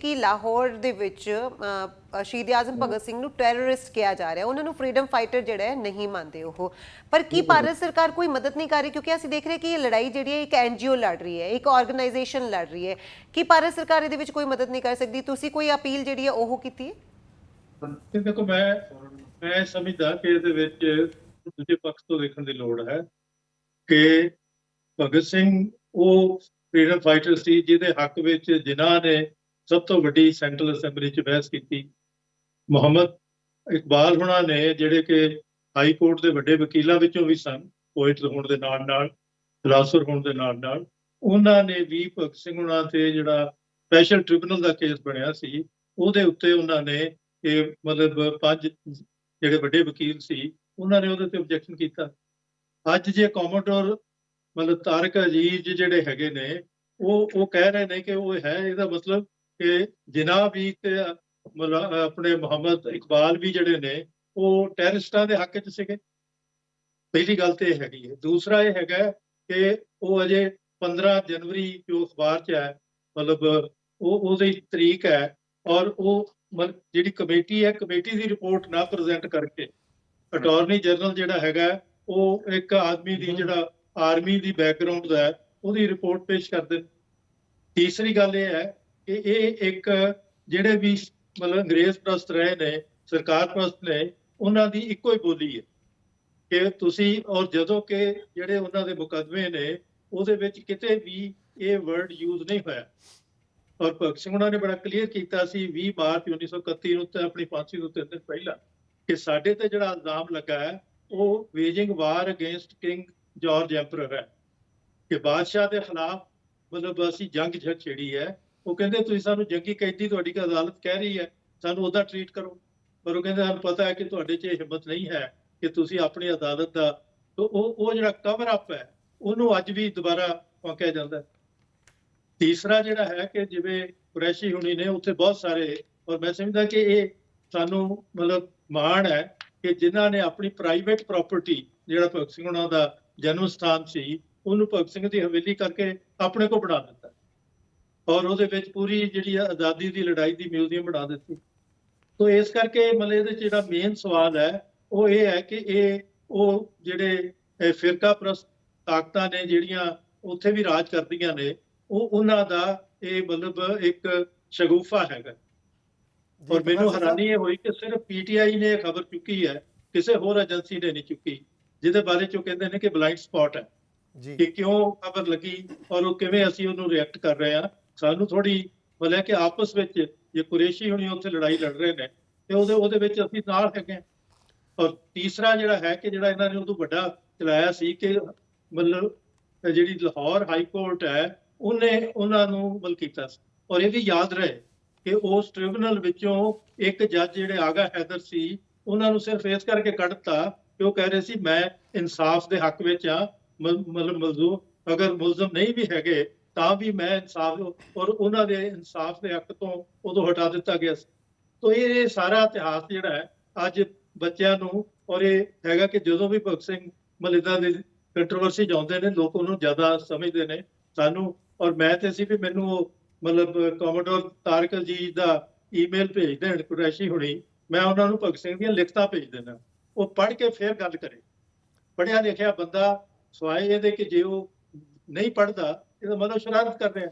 ਕਿ ਲਾਹੌਰ ਦੇ ਵਿੱਚ ਸ਼ਹੀਦ ਆਜ਼ਮ ਭਗਤ ਸਿੰਘ ਨੂੰ ਟੈਰਰਿਸਟ ਕਿਹਾ ਜਾ ਰਿਹਾ ਉਹਨਾਂ ਨੂੰ ਫਰੀडम ਫਾਈਟਰ ਜਿਹੜਾ ਨਹੀਂ ਮੰਨਦੇ ਉਹ। ਪਰ ਕੀ ਭਾਰਤ ਸਰਕਾਰ ਕੋਈ ਮਦਦ ਨਹੀਂ ਕਰ ਰਹੀ? ਕਿਉਂਕਿ ਅਸੀਂ ਦੇਖ ਰਹੇ ਕਿ ਇਹ ਲੜਾਈ ਜਿਹੜੀ ਹੈ ਇੱਕ ਐਨਜੀਓ ਲੜ ਰਹੀ ਹੈ ਇੱਕ ਆਰਗੇਨਾਈਜੇਸ਼ਨ ਲੜ ਰਹੀ ਹੈ। ਕੀ ਭਾਰਤ ਸਰਕਾਰ ਇਹਦੇ ਵਿੱਚ ਕੋਈ ਮਦਦ ਨਹੀਂ ਕਰ ਸਕਦੀ? ਤੁਸੀਂ ਕੋਈ ਅਪੀਲ ਜਿਹੜੀ ਹੈ ਉਹ ਕੀਤੀ ਤੇ ਦੇਖੋ ਮੈਂ ਮੈਂ ਸਮਝਦਾ ਕਿ ਇਹਦੇ ਵਿੱਚ ਦੂਜੇ ਪੱਖ ਤੋਂ ਦੇਖਣ ਦੀ ਲੋੜ ਹੈ ਕਿ ਭਗਤ ਸਿੰਘ ਉਹ ਫਰੀडम ਫਾਈਟਰ ਸੀ ਜਿਹਦੇ ਹੱਕ ਵਿੱਚ ਜਿਨ੍ਹਾਂ ਨੇ ਸਭ ਤੋਂ ਵੱਡੀ ਸੈਂਟਰਲ ਅਸੈਂਬਲੀ 'ਚ ਬਹਿਸ ਕੀਤੀ। ਮੁਹੰਮਦ ਇਕਬਾਲ ਹੁਣਾਂ ਨੇ ਜਿਹੜੇ ਕਿ ਹਾਈ ਕੋਰਟ ਦੇ ਵੱਡੇ ਵਕੀਲਾਂ ਵਿੱਚੋਂ ਵੀ ਸਨ, ਪੋਇਟ ਹੋਣ ਦੇ ਨਾਲ ਨਾਲ ਫਿਲਾਸਫਰ ਹੋਣ ਦੇ ਨਾਲ ਨਾਲ, ਉਹਨਾਂ ਨੇ ਵੀ ਭਗਤ ਸਿੰਘ ਹੁਣਾਂ ਤੇ ਜਿਹੜਾ ਸਪੈਸ਼ਲ ਟ੍ਰਿਬਿਊਨਲ ਦਾ ਕੇਸ ਬਣਿਆ ਸੀ, ਉਹਦੇ ਉੱਤੇ ਉਹਨਾਂ ਨੇ ਇਹ ਮਤਲਬ ਪੰਜ ਜਿਹੜੇ ਵੱਡੇ ਵਕੀਲ ਸੀ, ਉਹਨਾਂ ਨੇ ਉਹਦੇ ਤੇ ਆਬਜੈਕਸ਼ਨ ਕੀਤਾ। ਅੱਜ ਜੇ ਕੋਮੋਡੋਰ ਮਤਲਬ ਤਾਰਕ ਅਜੀਜ਼ ਜਿਹੜੇ ਹੈਗੇ ਨੇ, ਉਹ ਉਹ ਕਹਿ ਰਹੇ ਨੇ ਕਿ ਉਹ ਹੈ, ਇਹਦਾ ਮਤਲਬ ਕਿ ਜਿਨਾਬ ਵੀ ਤੇ ਆਪਣੇ ਮੁਹੰਮਦ ਇਕਬਾਲ ਵੀ ਜਿਹੜੇ ਨੇ, ਉਹ ਟੈਰਰਿਸਟਾਂ ਦੇ ਹੱਕ 'ਚ ਸੀਗੇ। ਪਹਿਲੀ ਗੱਲ ਤੇ ਇਹ ਹੈਗੀ ਹੈ। ਦੂਸਰਾ ਇਹ ਹੈਗਾ ਕਿ ਉਹ ਅਜੇ 15 ਜਨਵਰੀ ਜੋ ਅਖਬਾਰ 'ਚ ਹੈ, ਮਤਲਬ ਉਹ, ਉਹਦੀ ਤਰੀਕ ਹੈ ਔਰ ਉਹ ਮਤਲਬ ਜਿਹੜੀ ਕਮੇਟੀ ਹੈ, ਕਮੇਟੀ ਦੀ ਰਿਪੋਰਟ ਨਾ ਪ੍ਰੈਜ਼ੈਂਟ ਕਰਕੇ ਅਟਾਰਨੀ ਜਨਰਲ ਜਿਹੜਾ ਹੈਗਾ, ਉਹ ਇੱਕ ਆਦਮੀ ਦੀ ਜਿਹੜਾ ਆਰਮੀ ਦੀ ਬੈਕਗ੍ਰਾਉਂਡ ਦਾ ਹੈ, ਉਹਦੀ ਰਿਪੋਰਟ ਪੇਸ਼ ਕਰ ਦੇ ਤੀਸਰੀ ਗੱਲ ਇਹ ਹੈ ਕਿ ਇਹ ਇੱਕ ਜਿਹੜੇ ਵੀ ਮਤਲਬ ਅੰਗਰੇਜ਼ ਪ੍ਰਸਤ ਰਹੇ ਨੇ, ਸਰਕਾਰ ਪ੍ਰਸਤ ਨੇ, ਉਹਨਾਂ ਦੀ ਇੱਕੋ ਹੀ ਬੋਲੀ ਹੈ ਕਿ ਤੁਸੀਂ ਔਰ ਜਦੋਂ ਕਿ ਜਿਹੜੇ ਉਹਨਾਂ ਦੇ ਮੁਕੱਦਮੇ ਨੇ, ਉਹਦੇ ਵਿੱਚ ਕਿਤੇ ਵੀ ਇਹ ਵਰਡ ਯੂਜ਼ ਨਹੀਂ ਹੋਇਆ। ਔਰ ਭਗਤ ਸਿੰਘ ਉਹਨਾਂ ਨੇ ਬੜਾ ਕਲੀਅਰ ਕੀਤਾ ਸੀ 20 ਮਾਰਚ 1931 ਨੂੰ ਤੇ ਆਪਣੀ ਫਾਂਸੀ ਤੋਂ ਤਿੰਨ ਦਿਨ ਪਹਿਲਾਂ ਕਿ ਸਾਡੇ ਤੇ ਜਿਹੜਾ ਇਲਜ਼ਾਮ ਲੱਗਾ ਹੈ, ਉਹ waging war against king George emperor ਹੈ। ਕਿ ਬਾਦਸ਼ਾਹ ਦੇ ਖਿਲਾਫ ਮਤਲਬ ਅਸੀਂ ਜੰਗ ਛ- ਛੇੜੀ ਹੈ ਉਹ ਕਹਿੰਦੇ ਤੁਸੀਂ ਸਾਨੂੰ ਜੰਗੀ ਕੈਦੀ ਤੁਹਾਡੀ ਅਦਾਲਤ ਕਹਿ ਰਹੀ ਹੈ, ਸਾਨੂੰ ਉਹਦਾ ਟਰੀਟ ਕਰੋ। ਪਰ ਉਹ ਕਹਿੰਦੇ ਸਾਨੂੰ ਪਤਾ ਹੈ ਕਿ ਤੁਹਾਡੇ 'ਚ ਇਹ ਹਿੰਮਤ ਨਹੀਂ ਹੈ ਕਿ ਤੁਸੀਂ ਆਪਣੀ ਅਦਾਲਤ ਦਾ ਉਹ ਉਹ ਜਿਹੜਾ ਕਵਰ ਅਪ ਹੈ, ਉਹਨੂੰ ਅੱਜ ਵੀ ਦੁਬਾਰਾ ਫਾਕਿਆ ਜਾਂਦਾ ਤੀਸਰਾ ਜਿਹੜਾ ਹੈ ਕਿ ਜਿਵੇਂ ਕੁਰੈਸ਼ੀ ਹੁਣੀ ਨੇ ਉੱਥੇ ਬਹੁਤ ਸਾਰੇ ਔਰ ਮੈਂ ਸਮਝਦਾ ਕਿ ਇਹ ਸਾਨੂੰ ਮਤਲਬ ਮਾਣ ਹੈ ਕਿ ਜਿਨ੍ਹਾਂ ਨੇ ਆਪਣੀ ਪ੍ਰਾਈਵੇਟ ਪ੍ਰਾਪਰਟੀ ਜਿਹੜਾ ਭਗਤ ਸਿੰਘ ਉਹਨਾਂ ਦਾ ਜਨਮ ਸਥਾਨ ਸੀ, ਉਹਨੂੰ ਭਗਤ ਸਿੰਘ ਦੀ ਹਵੇਲੀ ਕਰਕੇ ਆਪਣੇ ਕੋ ਬਣਾ ਦਿੱਤਾ। ਔਰ ਉਹਦੇ ਵਿੱਚ ਪੂਰੀ ਜਿਹੜੀ ਆਜ਼ਾਦੀ ਦੀ ਲੜਾਈ ਦੀ ਮਿਊਜ਼ੀਅਮ ਬਣਾ ਦਿੱਤੀ। ਤੋ ਇਸ ਕਰਕੇ ਮਤਲਬ ਇਹਦੇ ਜਿਹੜਾ ਮੇਨ ਸਵਾਲ ਹੈ ਉਹ ਇਹ ਹੈ ਕਿ ਇਹ ਉਹ ਜਿਹੜੇ ਫਿਰਕਾ ਪ੍ਰਸਤ ਤਾਕਤਾਂ ਨੇ ਜਿਹੜੀਆਂ ਉੱਥੇ ਵੀ ਰਾਜ ਕਰਦੀਆਂ ਨੇ ਉਹ ਉਹਨਾਂ ਦਾ ਇਹ ਮਤਲਬ ਇੱਕ ਸ਼ਗੂਫਾ ਹੈਗਾ। ਔਰ ਮੈਨੂੰ ਹੈਰਾਨੀ ਇਹ ਹੋਈ ਕਿ ਸਿਰਫ ਪੀਟੀਆਈ ਨੇ ਇਹ ਖਬਰ ਚੁੱਕੀ ਹੈ ਕਿਸੇ ਹੋਰ ਏਜੰਸੀ ਨੇ ਨਹੀਂ ਚੁੱਕੀ ਜਿਹਦੇ ਬਾਰੇ ਚ ਕਹਿੰਦੇ ਨੇ ਕਿ ਬਲਾਈਂਡ ਸਪੌਟ ਹੈ ਜੀ। ਕਿ ਕਿਉਂ ਖਬਰ ਲੱਗੀ ਔਰ ਉਹ ਕਿਵੇਂ ਅਸੀਂ ਉਹਨੂੰ ਰਿਐਕਟ ਕਰ ਰਹੇ ਆ ਸਾਨੂੰ ਥੋੜੀ ਮਤਲਬ ਕਿ ਆਪਸ ਵਿੱਚ ਜੇ ਕੁਰੇਸ਼ੀ ਹੁਣੀ ਉੱਥੇ ਲੜਾਈ ਲੜ ਰਹੇ ਨੇ, ਤੇ ਉਹਦੇ ਉਹਦੇ ਵਿੱਚ ਅਸੀਂ ਨਾਲ ਹੈਗੇ ਔਰ ਤੀਸਰਾ ਜਿਹੜਾ ਹੈ ਕਿ ਜਿਹੜਾ ਇਹਨਾਂ ਨੇ ਉਦੋਂ ਵੱਡਾ ਚਲਾਇਆ ਸੀ ਕਿ ਮਤਲਬ ਜਿਹੜੀ ਲਾਹੌਰ ਹਾਈ ਕੋਰਟ ਹੈ, ਉਹਨੇ ਉਹਨਾਂ ਨੂੰ ਮਤਲਬ ਕੀਤਾ ਸੀ। ਔਰ ਇਹ ਵੀ ਯਾਦ ਰਹੇ ਕਿ ਉਸ ਟ੍ਰਿਬਿਊਨਲ ਵਿੱਚੋਂ ਇੱਕ ਜੱਜ ਜਿਹੜੇ ਆਗਾ ਹੈਦਰ ਸੀ, ਉਹਨਾਂ ਨੂੰ ਸਿਰਫ ਇਸ ਕਰਕੇ ਕੱਢਤਾ ਕਿ ਉਹ ਕਹਿ ਰਹੇ ਸੀ, ਮੈਂ ਇਨਸਾਫ ਦੇ ਹੱਕ ਵਿੱਚ ਆ ਮਤਲਬ ਮਜ਼ਦੂਰ ਅਗਰ ਮੁਲਜ਼ਮ ਨਹੀਂ ਵੀ ਹੈਗੇ ਤਾਂ ਵੀ ਮੈਂ ਇਨਸਾਫ ਔਰ ਉਹਨਾਂ ਦੇ ਇਨਸਾਫ ਦੇ ਹੱਕ ਤੋਂ ਉਦੋਂ ਹਟਾ ਦਿੱਤਾ ਗਿਆ ਸੀ। ਤੋ ਇਹ ਸਾਰਾ ਇਤਿਹਾਸ ਜਿਹੜਾ ਹੈ, ਅੱਜ ਬੱਚਿਆਂ ਨੂੰ ਔਰ ਇਹ ਹੈਗਾ ਕਿ ਜਦੋਂ ਵੀ ਭਗਤ ਸਿੰਘ ਮਲਿਦਾ ਦੇ ਕੰਟਰੋਵਰਸੀ ਜਾਂਦੇ ਨੇ, ਲੋਕ ਉਹਨੂੰ ਜ਼ਿਆਦਾ ਸਮਝਦੇ ਨੇ ਸਾਨੂੰ। ਔਰ ਮੈਂ ਤੇ ਸੀ ਵੀ ਮੈਨੂੰ ਉਹ ਮਤਲਬ ਕੋਮੋਡੋਰ ਤਾਰਕ ਜੀ ਦਾ ਈਮੇਲ ਭੇਜ ਦੇਣ, ਕੁਰੈਸ਼ੀ ਹੁਣੀ। ਮੈਂ ਉਹਨਾਂ ਨੂੰ ਭਗਤ ਸਿੰਘ ਦੀਆਂ ਲਿਖਤਾਂ ਭੇਜ ਦੇਣਾ ਉਹ ਪੜ੍ਹ ਕੇ ਫੇਰ ਗੱਲ ਕਰੇ। ਪੜ੍ਹਿਆ ਲਿਖਿਆ ਬੰਦਾ ਸਵਾਏ ਇਹਦੇ ਕਿ ਜੇ ਉਹ ਨਹੀਂ ਪੜ੍ਹਦਾ ਇਹਦਾ ਮਤਲਬ ਸ਼ਰਾਰਤ ਕਰ ਰਿਹਾ